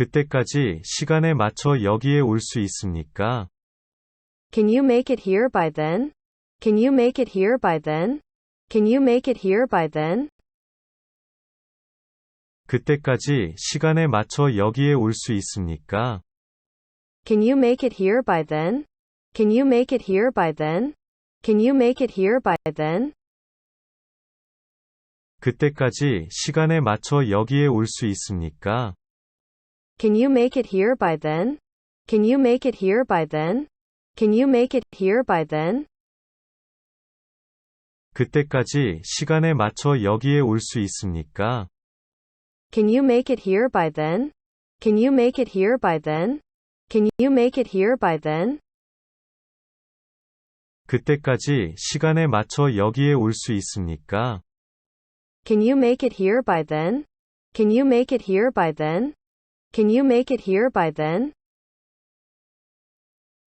그때까지 시간에 맞춰 여기에 올 수 있습니까? Can you make it here by then? Can you make it here by then? Can you make it here by then? 그때까지 시간에 맞춰 여기에 올 수 있습니까? Can you make it here by then? Can you make it here by then? Can you make it here by then? 그때까지 시간에 맞춰 여기에 올 수 있습니까? Can you make it here by then? Can you make it here by then? Can you make it here by then? 그때까지 시간에 맞춰 여기에 올 수 있습니까? Can you make it here by then? Can you make it here by then? Can you make it here by then? 그때까지 시간에 맞춰 여기에 올 수 있습니까? Can you make it here by then? Can you make it here by then? Can you make it here by then?